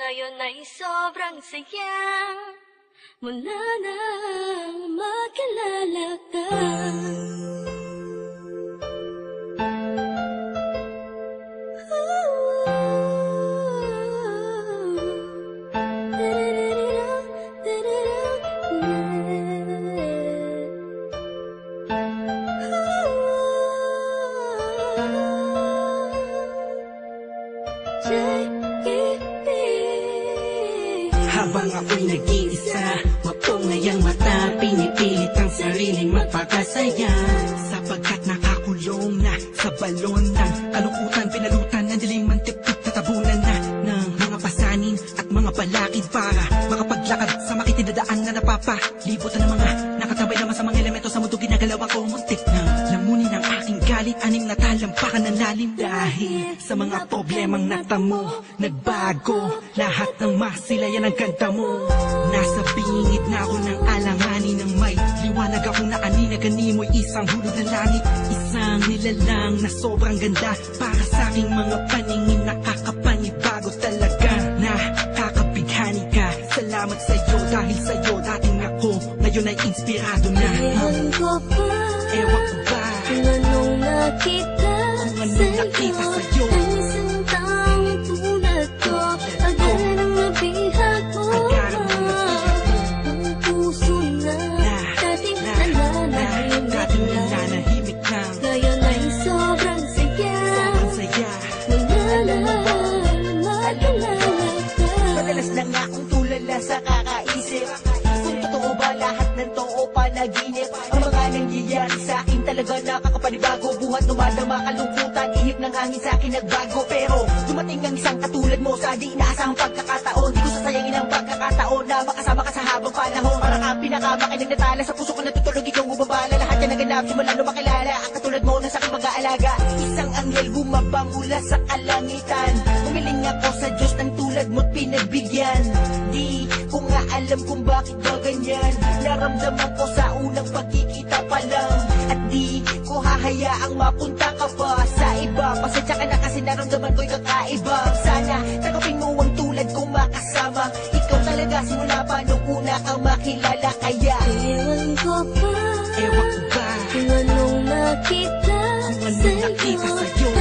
Ngayon ay sobrang saya. Mula nang makilala ka Habang ako'y nag-iisa Mapungayang mata Pinipilit ang sariling magpakasaya Sapagkat nakakulong na Sa balon ng kalungkutan Pinalutan ng dilim mantip-tip Tatabunan na ng mga pasanin At mga balakid para Makapaglakad sa makitinadaan na napapalibot na Anim na talampakan ng lalim Dahil sa mga problemang natamo Nagbago. Lahat ng masilayan ang ganda mo. Nasa bingit na ako ng alanganin ng may Liwanag naani na ganimoy Isang hulog na langit Isang nilalang na sobrang ganda Para sa aking mga paningin. Nakakapanibago talaga. Nakakabighani ka. Salamat sa'yo dahil sa'yo dating ako. Ngayon ay inspirado na. Ewan ko pa Ewan ko nakita sa'yo. Ang isang taong tulad ko Agad ang nabihag mo ang puso na Dating na, na, nananahimik na Ngayon ay sobrang saya Mula na makilala ka Madalas na nga akong tulala sa kakaisip Kung totoo ba lahat ng to o panaginip hangin sa akin nagbago Pero dumating ang isang katulad mo sa di inaasahang pagkakataon. Di ko sasayangin ang pagkakataon na makasama ka sa habang panahon. Para kang pinakamakinig na tala sa puso ko natutulog ikaw bumabala. Lahat yan naganap simula nung makilala. Ang katulad mo na sa aking pag-aalaga Isang anghel bumaba mula sa kalangitan. Umiling ako sa Diyos ng tulad mo't pinagbigyan. Di ko nga alam kung bakit ba ganyan. Naramdaman ko sa unang pagkikita pa lang. At di ko hahayaang mapunta ka pa sa kasi naramdaman ko'y kakaiba. Sana tanggapin mo ang tulad kong makasama. Ikaw talaga simula pa nung una kang makilala. Kaya Ewan ko pa. Ewan ko ba? Kung anong nakita Kung anong nakita sa'yo.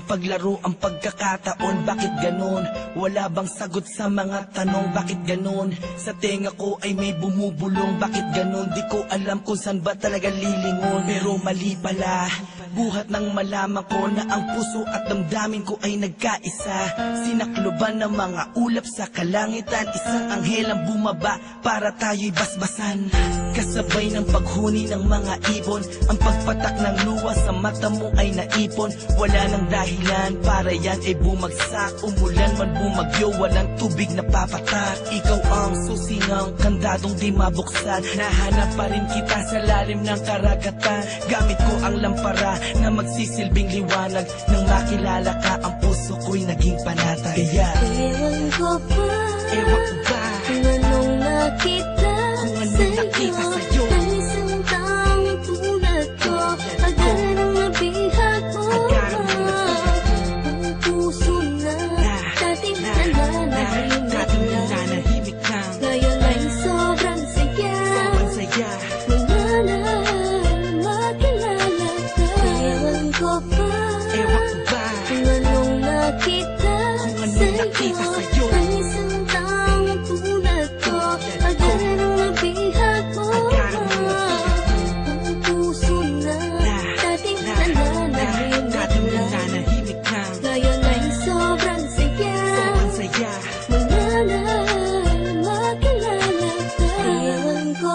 Mapaglaro ang pagkakataon, bakit ganun? Wala bang sagot sa mga tanong, bakit ganun? Sa tenga ko ay may bumubulong, bakit ganun? Di ko alam kung saan ba talaga lilingon Pero mali pala, buhat nang malaman ko na ang puso at damdamin ko ay nagkaisa. Sinakloban ng mga ulap sa kalangitan Isang anghel ang bumaba para tayo'y basbasan. Kasabay ng paghuni ng mga ibon Ang pagpatak ng luwa sa mata mo ay naipon. Wala nang dahilan para yan ay bumagsak. Umulan man bumagyo, walang tubig na papatak. Ikaw ang susingang kandadong di mabuksan. Nahanap pa rin kita sa lalim ng karagatan. Gamit ko ang lampara na magsisilbing liwanag Nang makilala ka, ang puso ko'y naging panatag Kaya, Ewan ko pa ewan ko ba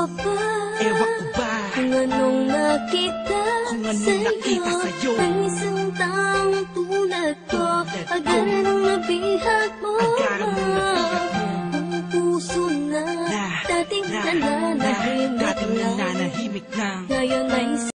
Pa Ewan ko ba kung anong nakita Kung anong nakita sa'yo. Ang isang taong tulad ko Agad ang nabihag